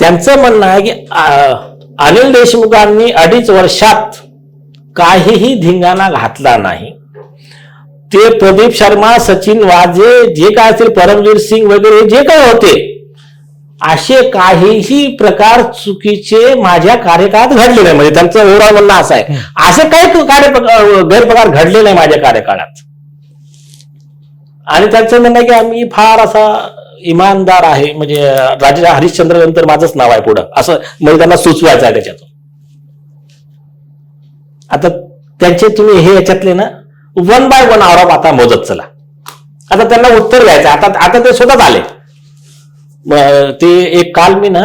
त्यांचं म्हणणं आहे की अनिल देशमुखांनी अडीच वर्षात काहीही धिंगाणा घातला नाही. ते प्रदीप शर्मा सचिन वाजे जे काय असतील परमवीर सिंग वगैरे जे काय होते असे काहीही प्रकार चुकीचे माझ्या कार्यकाळात घडले नाही. म्हणजे त्यांचं एवढा म्हणणं असं आहे. असे काही कार्य गैरप्रकार घडले नाही माझ्या कार्यकाळात. आणि त्यांचं म्हणणं की आम्ही फार असा इमानदार आहे म्हणजे राजा हरिश्चंद्र नंतर माझंच नाव आहे पुढं. असं म्हणजे त्यांना सुचवायचं आहे त्याच्यातून. आता त्यांचे तुम्ही हे याच्यातले ना वन बाय वन आरोप आता मोजत चला. आता त्यांना उत्तर द्यायचं आता आता ते स्वतःच आले ते एक काल मी ना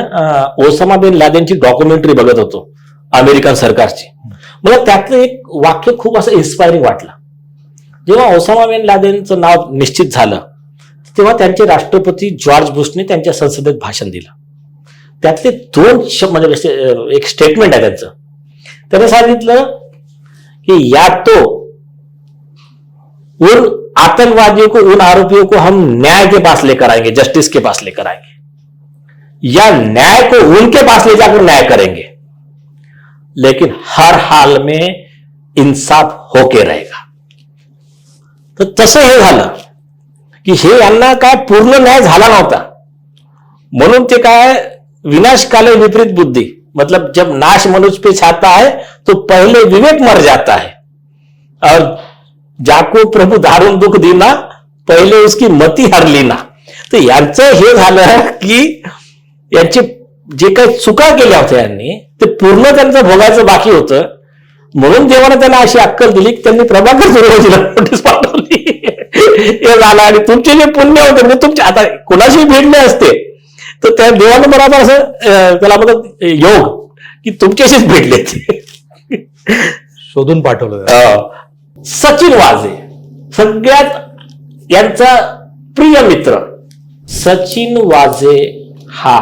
ओसामा बिन लादेनची डॉक्युमेंटरी बघत होतो अमेरिकन सरकारची. मला त्यातलं एक वाक्य खूप असं इन्स्पायरिंग वाटलं. जेव्हा ओसामा बिन लादेनचं नाव निश्चित झालं तेव्हा राष्ट्रपती जॉर्ज बुशने त्यांच्या संसदेत भाषण दिलं. त्यातले दोन शब्द म्हणजे एक स्टेटमेंट आहे त्यांचं. त्याने सांगितलं कि या तो उन आतंकवादियों को, उन आरोपियों को हम न्याय के पास लेकर आएँगे जस्टिस के पास लेकर आएँगे. या न्याय को उनके पास ले जाकर न्याय करेंगे. लेकिन हर हाल में इंसाफ होके रहेगा. तर तसं हे झालं. की हे यांना काय पूर्ण न्याय झाला नव्हता. म्हणून ते काय विनाशकाले विपरीत बुद्धी. मतलब जब नाश मनुष्य पे छाता है तो पहले विवेक मर जाता है. और जाको प्रभु दारुण दुःख दिना पहिले उसकी मती हरली ना तर यांचं हे झालं की यांची जे काही चुका केल्या होत्या यांनी ते पूर्ण त्यांचं भोगायचं बाकी होतं. म्हणून देवाने त्यांना अशी अक्कल दिली की त्यांनी प्रभाकर सूर्यवंशीला नोटीस पाठवली. हे झालं आणि तुमचे जे पुण्य होते म्हणजे तुमचे आता कोणाशी भेटले असते. तर त्या देवानं बरोबर असं त्याला म्हणतात योग की तुमच्याशीच भेटले ते. शोधून पाठवलं. सचिन वाझे सगळ्यात यांचा प्रिय मित्र. सचिन वाझे हा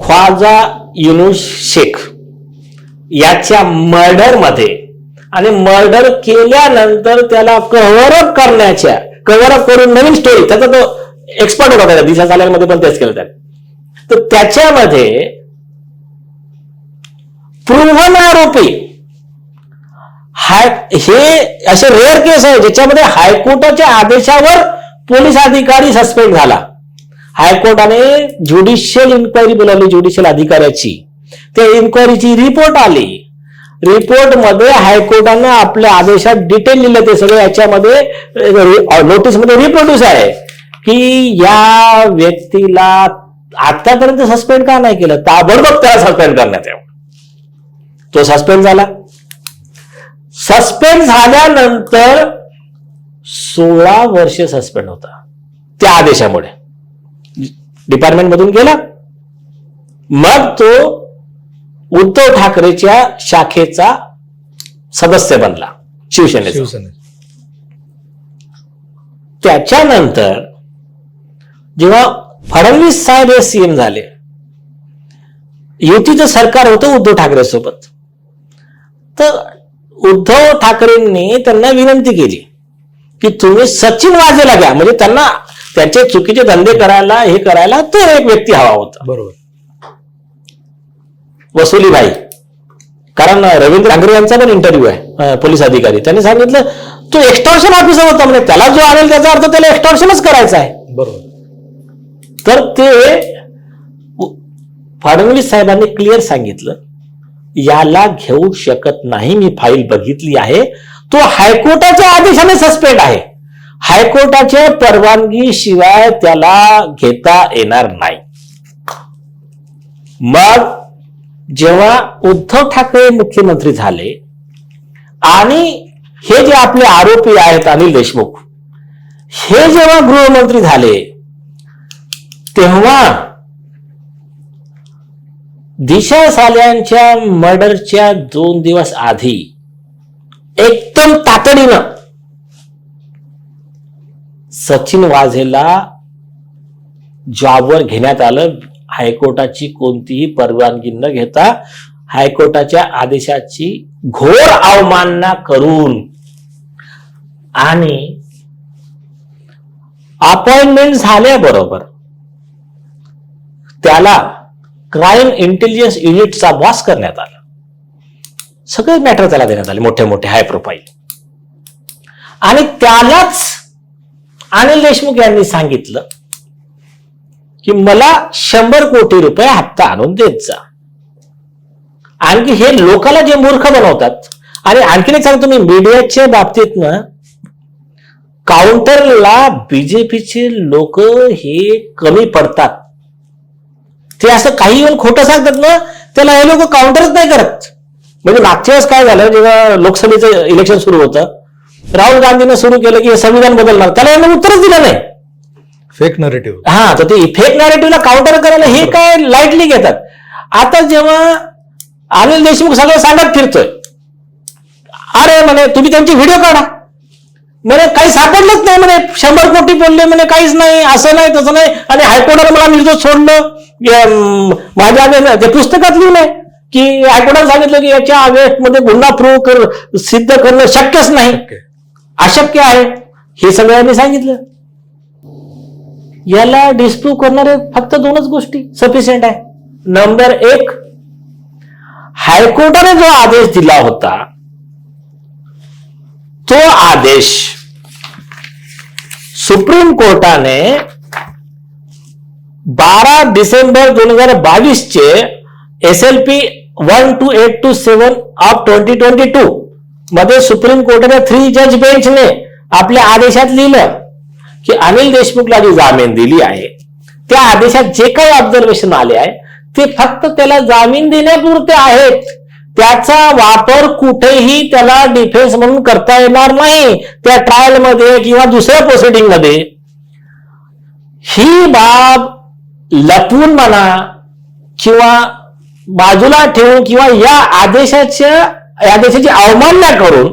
ख्वाजा युनुस शेख याच्या मर्डरमध्ये. आणि मर्डर केल्यानंतर त्याला कव्हर अप करण्याच्या कव्हर अप करून नवीन स्टोरी त्याचा तो एक्सपर्ट होता त्याच्या दिशा चालण्यामध्ये पण तेच केलं त्याने. तर त्याच्यामध्ये प्रूव्हन आरोपी हाय हे असे रेअर केस आहे ज्याच्यामध्ये हायकोर्टाच्या आदेशावर पोलीस अधिकारी सस्पेंड झाला. हायकोर्टाने ज्युडिशियल इन्क्वायरी बोलावली ज्युडिशियल अधिकाऱ्याची. त्या इन्क्वायरीची रिपोर्ट आली. रिपोर्टमध्ये हायकोर्टानं आपल्या आदेशात डिटेल लिहिलं ते सगळं. याच्यामध्ये नोटीसमध्ये रिप्रोड्यूस आहे की या व्यक्तीला आतापर्यंत सस्पेंड का नाही केलं? ताबडतोब त्याला सस्पेंड करण्यात यावं. तो सस्पेंड झाला. सस्पेंड झाल्यानंतर सोळा वर्ष सस्पेंड होता. त्या आदेशामुळे. डिपार्टमेंट मधून गेला. मग तो उद्धव ठाकरेच्या शाखेचा सदस्य बनला शिवसेनेचा. शिवसेने त्याच्यानंतर जेव्हा फडणवीस साहेब हे सीएम झाले युतीचं सरकार होतं उद्धव ठाकरे सोबत. तर उद्धव ठाकरेंनी त्यांना विनंती केली की तुम्ही सचिन वाजेला घ्या. म्हणजे त्यांना त्यांचे चुकीचे धंदे करायला हे करायला तो एक व्यक्ती हवा होता. बरोबर. वसुलीबाई. कारण रवींद्र ठाकरे यांचा पण इंटरव्ह्यू आहे पोलीस अधिकारी. त्यांनी सांगितलं तो एक्स्टॉर्शन ऑफिसर होता म्हणजे त्याला जो आणेल त्याचा अर्थ त्याला एक्स्टॉर्शनच करायचा आहे. बरोबर. तर ते फडणवीस साहेबांनी क्लिअर सांगितलं याला घेऊ शकत नाही मी फाईल बघितली आहे. तो हायकोर्टाच्या आदेशाने सस्पेंड आहे. हायकोर्टाच्या परवानगी शिवाय त्याला घेता येणार नाही. मग जेव्हा उद्धव ठाकरे मुख्यमंत्री झाले आणि हे जे आपले आरोपी आहेत अनिल देशमुख हे जेव्हा गृहमंत्री झाले तेव्हा दिशा साल्यांच्या मर्डरच्या दोन दिवस आधी एकदम तातडीनं सचिन वाझेला जॉबवर घेण्यात आलं. हायकोर्टाची कोणतीही परवानगी न घेता हायकोर्टाच्या आदेशाची घोर अवमानना करून आणि अपॉइंटमेंट झाल्याबरोबर त्याला क्राईम इंटेलिजन्स युनिटचा बॉस करण्यात आला. सगळे मॅटर त्याला देण्यात आले मोठे मोठे हाय प्रोफाईल आणि त्यालाच अनिल देशमुख यांनी सांगितलं की मला शंभर कोटी रुपये हप्ता आणून देत जा आणखी हे लोकाला जे मूर्ख बनवतात आणि आणखीन एक सांगतो मी मीडियाच्या बाबतीत ना काउंटरला बीजेपीचे लोक हे कमी पडतात. ते असं काही येऊन खोटं सांगतात ना त्याला हे लोक काउंटरच नाही करत. म्हणजे मागच्या वेळेस काय झालं जेव्हा लोकसभेचं इलेक्शन सुरू होतं राहुल गांधीनं सुरू केलं की हे संविधान बदलणार त्याला यांना उत्तरच दिलं नाही. फेक नरेटिव्ह हा तर ते फेक नॅरेटिव्हला काउंटर करायला हे काय लाईटली घेतात. आता जेव्हा अनिल देशमुख सगळं सांगत फिरतोय. अरे म्हणे तुम्ही त्यांची व्हिडिओ काढा. म्हणे काही सापडलंच नाही म्हणे शंभर कोटी बोलले म्हणे काहीच नाही असं नाही तसं नाही. आणि हायकोर्टाने मला निर्दोष सोडलं. माझ्या ते पुस्तकात लिहिलंय की हायकोर्टाने सांगितलं की याच्या मध्ये गुन्हा प्रूव्ह कर सिद्ध करणं शक्यच नाही. अशक्य आहे. हे सगळ्यांनी सांगितलं. याला डिस्प्रूव्ह करणारे फक्त दोनच गोष्टी सफिशियंट आहे. नंबर एक हायकोर्टाने जो आदेश दिला होता तो आदेश सुप्रीम कोर्टाने बारा डिसेंबर दोन हजार बावीसचे S L P one two eight two seven of twenty twenty two मध्ये सुप्रीम कोर्टाने थ्री जज बेंचने आपल्या आदेशात लिहिलं. की अनिल देशमुखला जी जामीन दिली आहे त्या आदेशात जे काही ऑब्झर्वेशन आले आहे ते फक्त त्याला जामीन देण्यापुरते आहेत. त्याचा वापर कुठेही त्याला डिफेन्स म्हणून करता येणार नाही. त्या ट्रायलमध्ये किंवा दुसऱ्या प्रोसिडिंगमध्ये ही बाब लपवून म्हणा किंवा बाजूला ठेवून किंवा या आदेशाच्या आदेशाची अवमानना करून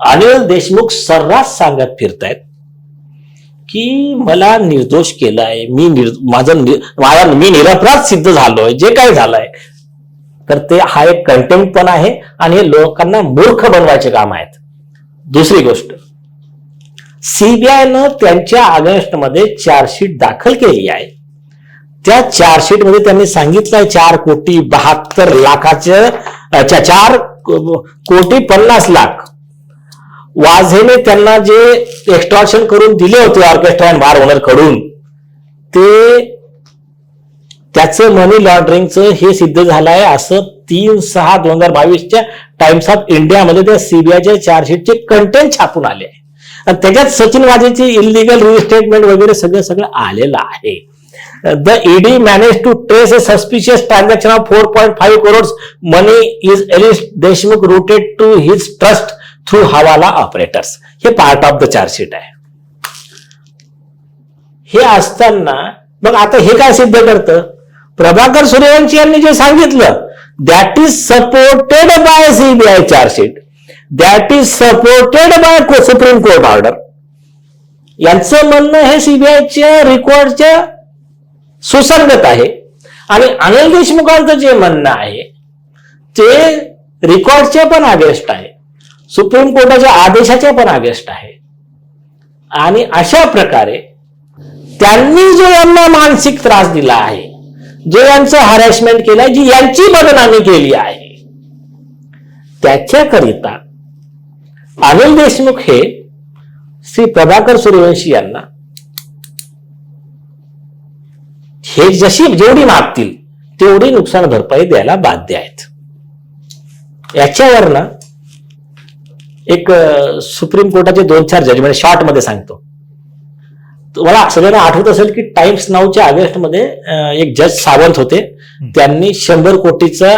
अनिल देशमुख सर्रास सांगत फिरतायत. की मला निर्दोष केलाय मी निर् माझं माझा मी निरपराध सिद्ध झालोय जे काय झालंय. तर ते हा एक कंटेंट पण आहे आणि हे लोकांना मूर्ख बनवायचे काम आहेत. दुसरी गोष्ट सीबीआयनं त्यांच्या अगेन्स्टमध्ये चार्जशीट दाखल केली आहे. त्या चार्जशीटमध्ये त्यांनी सांगितलंय चार कोटी बहात्तर लाखाचे चार कोटी पन्नास लाख. वाझेने त्यांना जे एक्स्ट्रॉक्शन करून दिले होते ऑर्केस्ट्रा अँड बार ओनरकडून ते त्याचं मनी लॉन्ड्रिंगचं हे सिद्ध झालं आहे असं तीन सहा दोन हजार बावीसच्या टाइम्स ऑफ इंडियामध्ये त्या सीबीआयच्या चार्जशीटचे कंटेंट छापून आले. आहे आणि त्याच्यात सचिन वाजेची इलिगल रिस्टेटमेंट वगैरे सगळं सगळं आलेलं आहे. The ED manage to trace a suspicious transaction of four point five crore money is Ellis Deshmukh routed to his trust through hawala operators हे पार्ट ऑफ द चार्जशीट आहे. हे असताना मग आता हे काय सिद्ध करतं? प्रभाकर सूर्यवंशी यांनी जे सांगितलं that is supported by CBI chargesheet that is supported by supreme court order यांचं म्हणणं हे सीबीआयच्या रेकॉर्डच्या सुसंगत आहे. आणि अनिल देशमुखांचं जे म्हणणं आहे ते रेकॉर्डचे पण अगेन्स्ट आहे. सुप्रीम कोर्टाच्या आदेशाच्या पण अगेस्ट आहे. आणि अशा प्रकारे त्यांनी जो यांना मानसिक त्रास दिला आहे जो यांचं हॅरॅसमेंट केलंय जी यांची बदनामी केली आहे त्याच्याकरिता अनिल देशमुख हे श्री प्रभाकर सूर्यवंशी यांना हे जशी जेवढी मागतील तेवढी नुकसान भरपाई द्यायला बाध्य आहेत. याच्यावर ना एक सुप्रीम कोर्टाचे दोन चार जजमेंट शॉर्टमध्ये सांगतो. तुम्हाला सगळ्यांना आठवत असेल की टाइम्स नाऊच्या ऑगस्टमध्ये अं, एक जज सावंत होते. त्यांनी शंभर कोटीचा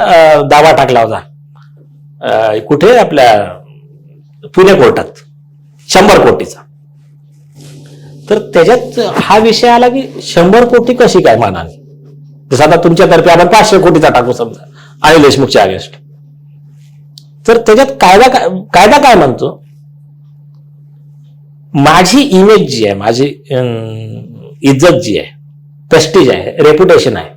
दावा टाकला होता. कुठे? आपल्या पुणे कोर्टात. शंभर कोटीचा. तर त्याच्यात हा विषय आला की शंभर कोटी कशी काय मानाने जसं आता तुमच्यातर्फे आपण पाचशे कोटीचा टाकू समजा आणि देशमुखच्या अगेन्स्ट तर त्याच्यात कायदा काय कायदा काय म्हणतो माझी इमेज जी आहे माझी इज्जत जी आहे प्रेस्टीज आहे रेप्युटेशन आहे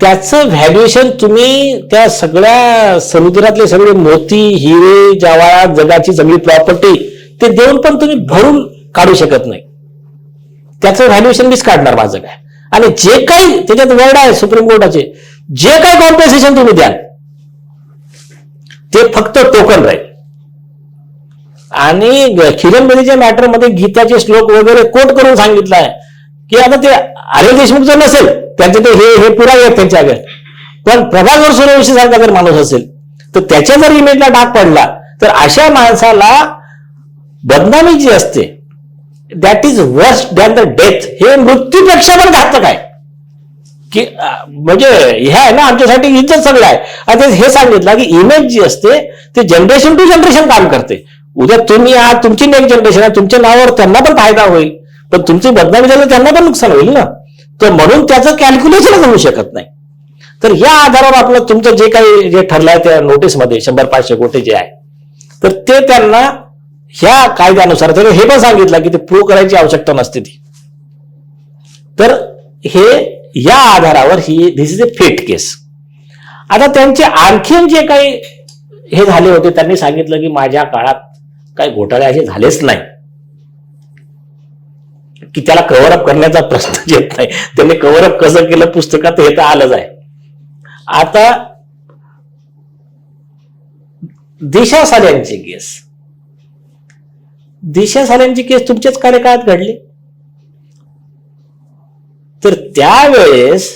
त्याचं व्हॅल्युएशन तुम्ही त्या सगळ्या समुद्रातले सगळे मोती हिरे जवाळा जगाची सगळी प्रॉपर्टी ते देऊन पण तुम्ही भरून काढू शकत नाही. त्याचं व्हॅल्युएशन मीच काढणार माझं काय? आणि जे काही त्याच्यात वर्ड आहे सुप्रीम कोर्टाचे जे काही कॉम्पेन्सेशन तुम्ही द्याल ते फक्त टोकन राहील. आणि खिरणबेरीच्या मॅटरमध्ये गीताचे श्लोक वगैरे कोट करून सांगितलं आहे की आता ते अरे देशमुख जर नसेल त्यांचे ते हे हे पुरावे आहेत त्यांच्या आगे. पण प्रभाकर सूर्यवंशी सारखा जर माणूस असेल तर त्याच्या जर इमेजला डाग पडला तर अशा माणसाला बदनामी जी असते that is worst than the death हे मृत्यूपेक्षा पण घातक आहे. म्हणजे हे आहे ना आमच्यासाठी इज्जत सगळं आहे. आता हे सांगितलं की इमेज जी असते ते जनरेशन टू जनरेशन काम करते. उद्या तुम्ही आहात तुमची नेक्स्ट जनरेशन आहे तुमच्या नावावर त्यांना पण फायदा होईल. पण तुमची बदनामी झाली त्यांना पण नुकसान होईल ना? तर म्हणून त्याचं कॅल्क्युलेशनच होऊ शकत नाही. तर या आधारावर आपलं तुमचं जे काही जे ठरलंय त्या नोटीसमध्ये शंभर पाचशे कोटी जे आहे तर ते त्यांना ह्या कायद्यानुसार हे पण सांगितलं की ते प्रूव्ह करायची आवश्यकता नसते ती. तर हे या आधारावर ही दिस इज अ फेट केस आता त्यांचे आणखीन जे काही हे झाले होते त्यांनी सांगितलं की माझ्या काळात काही घोटाळे असे झालेच नाही. की त्याला कव्हरअप करण्याचा प्रश्न येत नाही. त्यांनी कव्हरअप कसं केलं पुस्तकात हे तर आलंच आहे. आता दिशा साल्यांची केस दिशा साल्यांची केस तुमच्याच कार्यकाळात घडली? त्यावेळेस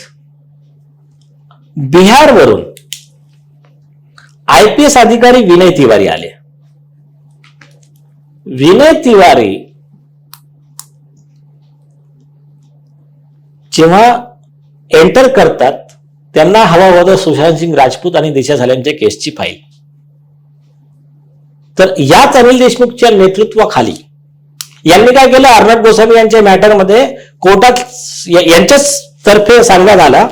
बिहारवरून आय पी एस अधिकारी विनय तिवारी आले. विनय तिवारी जेव्हा एंटर करतात त्यांना हवा होता सुशांत सिंग राजपूत आणि दिशा झाल्यांच्या केसची फाईल. तर याच अनिल देशमुखच्या नेतृत्वाखाली यांनी काय केलं? अर्णब गोस्वामी यांच्या मॅटरमध्ये कोर्टात यांच्याच तर्फे सांगण्यात आला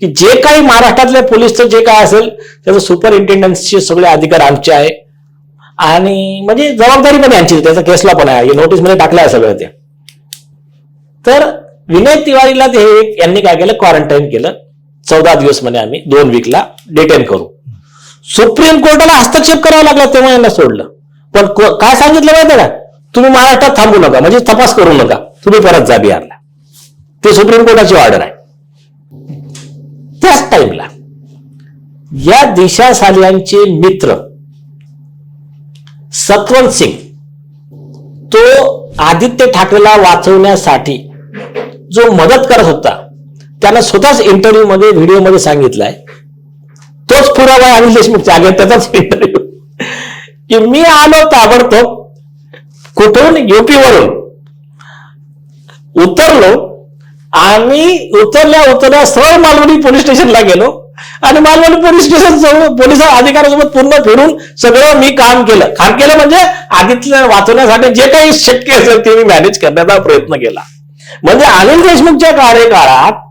की जे काही महाराष्ट्रातल्या पोलीसचं जे काय असेल त्याचं सुपरिन्टेंडन्सचे सगळे अधिकार आमचे आहे. आणि म्हणजे जबाबदारी पण यांची त्याचा केसला पण आहे. नोटीसमध्ये टाकलं आहे सगळं ते. तर विनय तिवारीला ते हे- यांनी काय केलं? क्वारंटाईन केलं. चौदा दिवस म्हणे आम्ही दोन वीकला डिटेन करू. सुप्रीम कोर्टाला हस्तक्षेप करावा लागला तेव्हा यांना सोडलं. पण काय सांगितलं माहिती का? तुम्ही महाराष्ट्रात थांबू नका म्हणजे तपास करू नका. तुम्ही परत जा बिहारला. ते सुप्रीम कोर्टाची ऑर्डर आहे. त्याच टाइमला या दिशासाल्यांचे मित्र सतवंत सिंग तो आदित्य ठाकरेला वाचवण्यासाठी जो मदत करत होता त्यानं स्वतःच इंटरव्ह्यू मध्ये व्हिडिओमध्ये सांगितलाय. तोच पुरावा अनिल देशमुखचा आगे त्याचाच इंटरव्ह्यू की मी आलो ताबडतोब कुठून? युपीवरून. उतरलो. आणि उतरल्या उतरल्या सरळ मालवणी पोलीस स्टेशनला गेलो. आणि मालवणी पोलीस स्टेशन जवळ पोलीस अधिकाऱ्यासोबत पूर्ण फिरून सगळं मी काम केलं. काम केलं म्हणजे आदित्य वाचवण्यासाठी जे काही शक्य असेल ते मी मॅनेज करण्याचा प्रयत्न केला. म्हणजे अनिल देशमुखच्या कार्यकाळात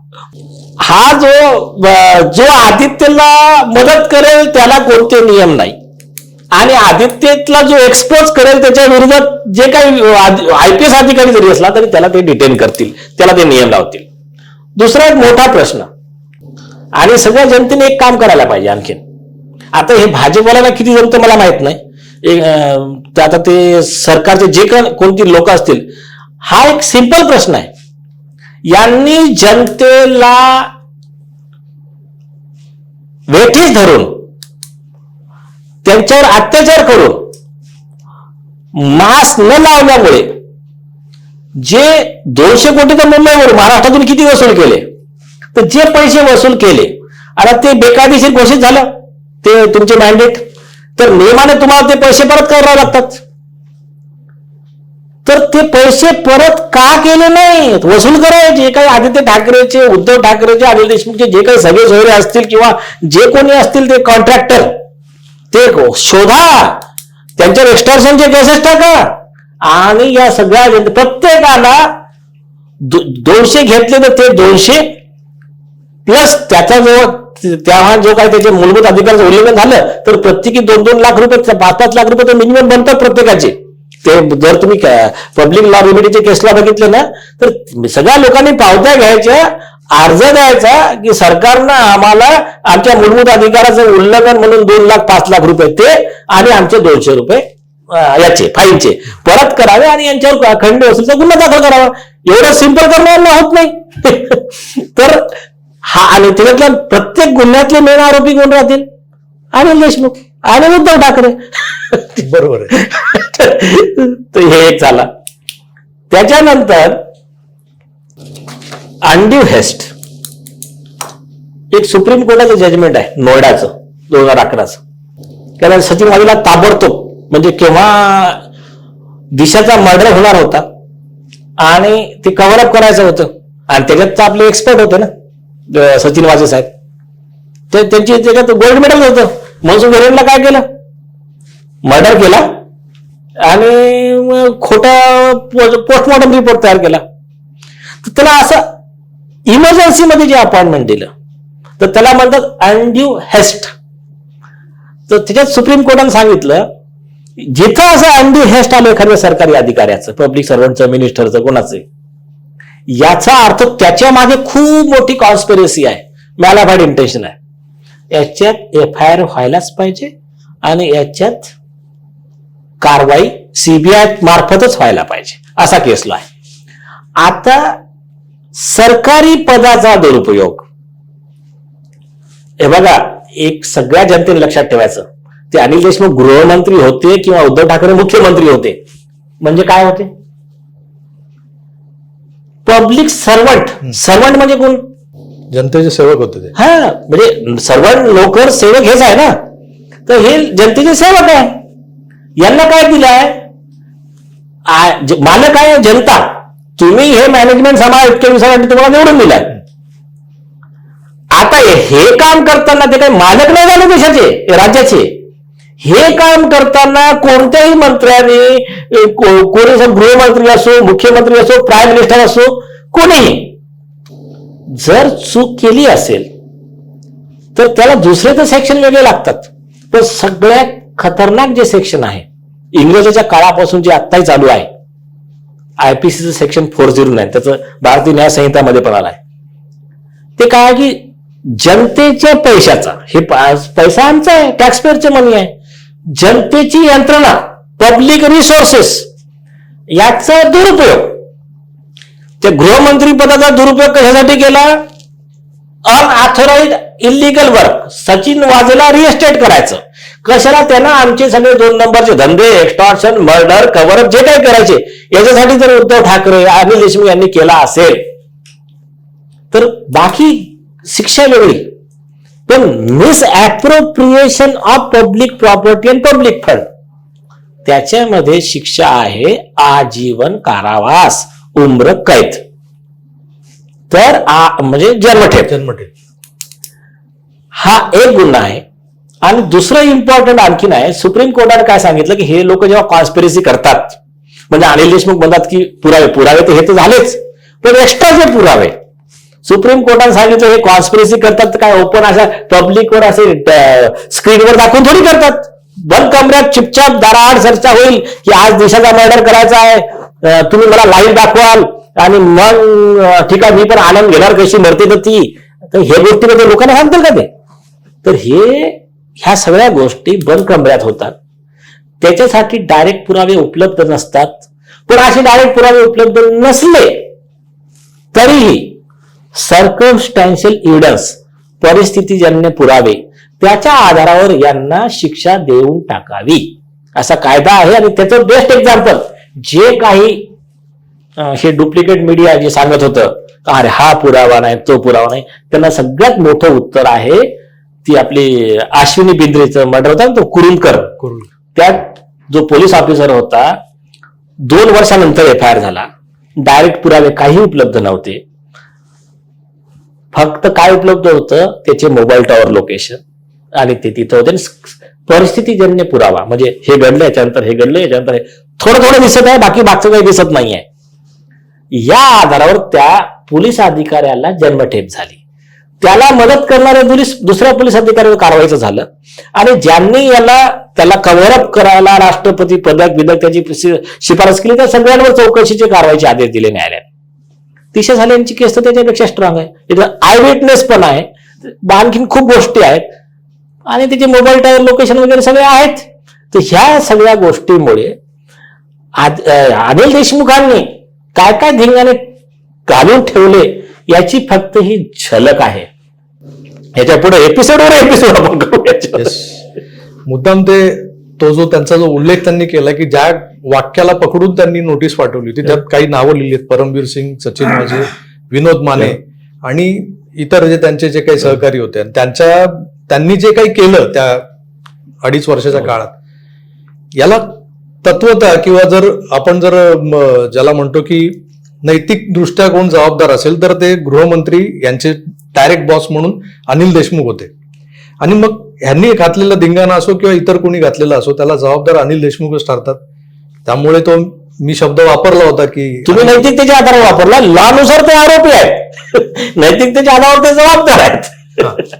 हा जो जो आदित्यला मदत करेल त्याला कोणते नियम नाही. आणि आदित्यला जो एक्सपोज करेल त्याच्या विरोधात जे काही आयपीएस अधिकारी जरी असला तरी त्याला ते डिटेन करतील त्याला ते नियम लावतील. दुसरा एक मोठा प्रश्न. आणि सगळ्या जनतेने एक काम करायला पाहिजे आणखीन. आता हे भाजपवाल्यांना किती जमतं मला माहीत नाही. ते आता ते सरकारचे जे काही कोणती लोक असतील हा एक सिंपल प्रश्न आहे. यांनी जनतेला वेठीस धरून त्यांच्यावर अत्याचार करून मास्क न लावल्यामुळे जे दोनशे कोटी तर मुंबईवर महाराष्ट्रातून किती वसूल केले तर जे पैसे वसूल केले आता ते बेकायदेशीर घोषित झालं ते तुमचे मॅन्डेट तर नियमाने तुम्हाला ते पैसे परत करावे लागतात. तर ते पैसे परत का केले नाहीत? वसूल करायचे काही आदित्य ठाकरेचे उद्धव ठाकरेचे अनिल देशमुखचे जे काही सगळे सोयरे असतील किंवा जे कोणी असतील ते कॉन्ट्रॅक्टर ते हो, शोधा. त्यांच्या एक्स्टॉर्शनचे केसेस टाका. आणि या सगळ्या प्रत्येकाला दोनशे घेतले तर ते दोनशे प्लस त्याचा जो तेव्हा जो काही त्याचे मूलभूत अधिकाराचं उल्लंघन झालं तर प्रत्येकी दोन दोन लाख रुपये पाच पाच लाख रुपये तर मिनिमम बनतात प्रत्येकाचे. ते जर तुम्ही पब्लिक लॉ रेमिडीच्या केसला बघितलं ना तर सगळ्या लोकांनी पावत्या घ्यायच्या अर्ज द्यायचा की सरकारनं आम्हाला आमच्या मूलभूत अधिकाराचं उल्लंघन म्हणून दोन लाख पाच लाख रुपये ते आणि आमचे दोनशे रुपये याचे फाईनचे परत करावे आणि यांच्यावर खंड वसूलचा गुन्हा दाखल करावा. एवढं सिंपल करण्याला होत नाही. तर हा आणि त्याच्यातल्या प्रत्येक गुन्ह्यातले मेन आरोपी कोण राहतील? अनिल देशमुख आणि उद्धव ठाकरे. बरोबर हे एक झाला. त्याच्यानंतर अंड्यू हेस्ट एक सुप्रीम कोर्टाचं जजमेंट आहे नोएडाचं दोन हजार अकराचं. कारण सचिन वाजेला ताबडतोब म्हणजे केव्हा दिशाचा मर्डर होणार होता आणि ते कव्हरअप करायचं होतं आणि त्याच्यात तर आपले एक्सपर्ट होते ना सचिन वाजे साहेब. ते त्यांची त्याच्यात गोल्ड मेडल होतं. मनसुख हिरेनला काय केलं? मर्डर केला आणि खोटा पोस्टमॉर्टम रिपोर्ट तयार केला. तर त्याला असं इमर्जन्सीमध्ये जे अपॉइंटमेंट दिलं तर त्याला म्हणतात अँड्यू हेस्ट तर त्याच्यात सुप्रीम कोर्टाने सांगितलं जिथं असं अँड्यू हेस्ट आलं एखाद्या सरकारी अधिकाऱ्याचं पब्लिक सर्वंटचं मिनिस्टरचं कोणाचं याचा अर्थ त्याच्यामागे खूप मोठी कॉन्स्पिरसी आहे. मॅलाफाईड इंटेन्शन आहे. याच्यात एफ आय आर व्हायलाच पाहिजे आणि याच्यात कारवाई सीबीआय मार्फतच व्हायला पाहिजे. असा केसला आहे. आता सरकारी पदाचा दुरुपयोग. हे बघा एक सगळ्या जनतेने लक्षात ठेवायचं. ते अनिल देशमुख गृहमंत्री होते किंवा उद्धव ठाकरे मुख्यमंत्री होते. म्हणजे काय होते? Public servant. सर्वंट म्हणजे कोण? जनतेचे सेवक होते ते. हा म्हणजे सर्वंट नोकर सेवक हेच आहे ना. तर हे जनतेचे सेवक आहे. यांना काय दिलंय? आ- ज- मालक आहे जनता. तुम्ही हे मॅनेजमेंट सांभाळ इतक्या दिवसासाठी तुम्हाला निवडून दिलाय. आता हे काम करताना ते काही मालक नाही झाले देशाचे राज्याचे. हे काम करताना कोणत्याही मंत्र्याने को- कोणी गृहमंत्री असो मुख्यमंत्री असो प्राईम मिनिस्टर असो कोणीही जर चूक केली असेल तर त्याला दुसरे तर सेक्शन वेगळे लागतात. पण सगळ्यात खतरनाक जे सेक्शन आहे इंग्रजाच्या काळापासून जे आत्ताही चालू आहे आयपीसीचं सेक्शन फोर झिरो नाईन त्याचं भारतीय न्याय संहितामध्ये पण आलाय. ते काय आहे की जनतेच्या पैशाचा हे पैसा आमचा आहे टॅक्सपेअरचे मनी आहे. जनतेची यंत्रणा पब्लिक रिसोर्सेस याचा दुरुपयोग. त्या गृहमंत्री पदाचा दुरुपयोग कशासाठी केला? अनऑथोराइज इलिगल वर्क सचिन वाजेला रिएस्टेट करायचं. कशाला त्यांना आमचे सगळे दोन नंबरचे धंदे एक्स्टॉर्शन मर्डर कव्हरअप जे काही करायचे याच्यासाठी जर उद्धव ठाकरे अनिल देशमुख यांनी केला असेल तर बाकी शिक्षा वेगळी. पण misappropriation of public property and public fund त्याच्यामध्ये शिक्षा आहे आजीवन कारावास उम्र कैद. तर म्हणजे जन्मठेप. जन्मठेप. हा एक गुन्हा आहे. आणि दुसरं इम्पॉर्टंट आणखीन आहे सुप्रीम कोर्टाने काय सांगितलं की हे लोक जेव्हा कॉन्स्पिरसी करतात म्हणजे अनिल देशमुख म्हणतात की पुरावे पुरावे तर हे तर झालेच पण एक्स्ट्रा जे पुरावे सुप्रीम कोर्टाने सांगितलं हे कॉन्स्पिरसी करतात तर काय ओपन अशा पब्लिकवर असे स्क्रीनवर दाखवून थोडी करतात. बंद कमऱ्यात चिपचाप दाराआड चर्चा होईल की आज देशाचा मर्डर करायचा आहे तुम्ही मला लाईव्ह दाखवाल आणि मग ठीक आहे मी पण आनंद घेणार कशी मरते तर ती. तर हे गोष्टीमध्ये लोकांना सांगतील का ते? तर हे ह्या सगळ्या गोष्टी बंद होतात. त्याच्यासाठी डायरेक्ट पुरावे उपलब्ध नसतात. पण असे डायरेक्ट पुरावे उपलब्ध नसले तरीही सर्कमस्टॅन्शियल इव्हिडन्स परिस्थितीजन्य पुरावे त्याच्या आधारावर यांना शिक्षा देऊन टाकावी. असा कायदा आहे आणि त्याचं बेस्ट एक्झाम्पल जे काही हे डुप्लिकेट मीडिया जे सांगत होतं अरे हा पुरावा नाही तो पुरावा नाही त्यांना सगळ्यात मोठं उत्तर आहे ती आपली अश्विनी बिंद्रेचं मर्डर होता तो कुरुलकर कुरुल त्यात जो पोलीस ऑफिसर होता दोन वर्षानंतर एफ आय आर झाला. डायरेक्ट पुरावे काही उपलब्ध नव्हते. फक्त काय उपलब्ध होतं त्याचे मोबाईल टॉवर लोकेशन आणि ते तिथं होते. परिस्थितीजन्य पुरावा म्हणजे हे घडलं याच्यानंतर हे घडलं याच्यानंतर हे थोडं थोडं दिसत आहे बाकी मागचं काही दिसत नाहीये. या आधारावर त्या पोलीस अधिकाऱ्याला जन्मठेप झाली. त्याला मदत करणाऱ्या पोलीस दुसऱ्या पोलीस अधिकाऱ्यावर कारवाईचं झालं. आणि ज्यांनी याला त्याला कव्हरअप करायला राष्ट्रपती पदक बिदक त्याची शिफारस केली त्या सगळ्यांवर चौकशीचे कारवाईचे आदेश दिले न्यायालयाने दिशा झाले यांची केस तर त्याच्यापेक्षा स्ट्रॉंग आहे. इथं आय विटनेस पण आहे. आणखीन खूप गोष्टी आहेत. आणि त्याचे मोबाईल टायर लोकेशन वगैरे सगळे आहेत. तर ह्या सगळ्या गोष्टीमुळे आद- अनिल देशमुखांनी काय काय धिंगाने घालून ठेवले याची फक्त ही झलक आहे. याच्यापुढे एपिसोडवर एपिसोड आपण करू. मुद्दाम ते तो जो त्यांचा जो उल्लेख त्यांनी केला की ज्या वाक्याला पकडून त्यांनी नोटीस पाठवली होती त्यात काही नावं लिहिली आहेत परमवीर सिंग सचिन वाजे विनोद माने आणि इतर जे त्यांचे जे काही सहकारी होते. आणि त्यांच्या त्यांनी जे काही केलं त्या अडीच वर्षाच्या काळात याला तत्वता किंवा जर आपण जर ज्याला म्हणतो की नैतिक दृष्ट्या कोण जबाबदार असेल तर ते गृहमंत्री यांचे डायरेक्ट बॉस म्हणून अनिल देशमुख होते. आणि मग ह्यांनी घातलेला धिंगाणा असो किंवा इतर कोणी घातलेला असो त्याला जबाबदार अनिल देशमुखच ठरतात. त्यामुळे तो मी शब्द वापरला होता की तुम्ही नैतिकतेच्या आधारावर वापरला. लॉनुसार ते आरोपी आहेत. नैतिकतेच्या आधारावर ते जबाबदार आहेत.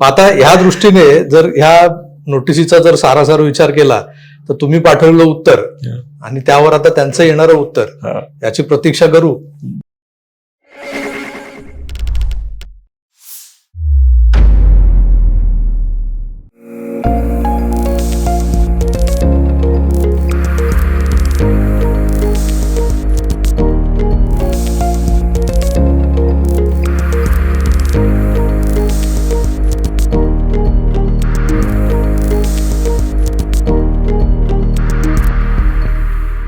आता ह्या दृष्टीने जर ह्या नोटिसीचा जर सारासार विचार केला तर तुम्ही पाठवलेलं उत्तर आणि त्यावर आता त्यांचं येणारं उत्तर याची प्रतीक्षा करू.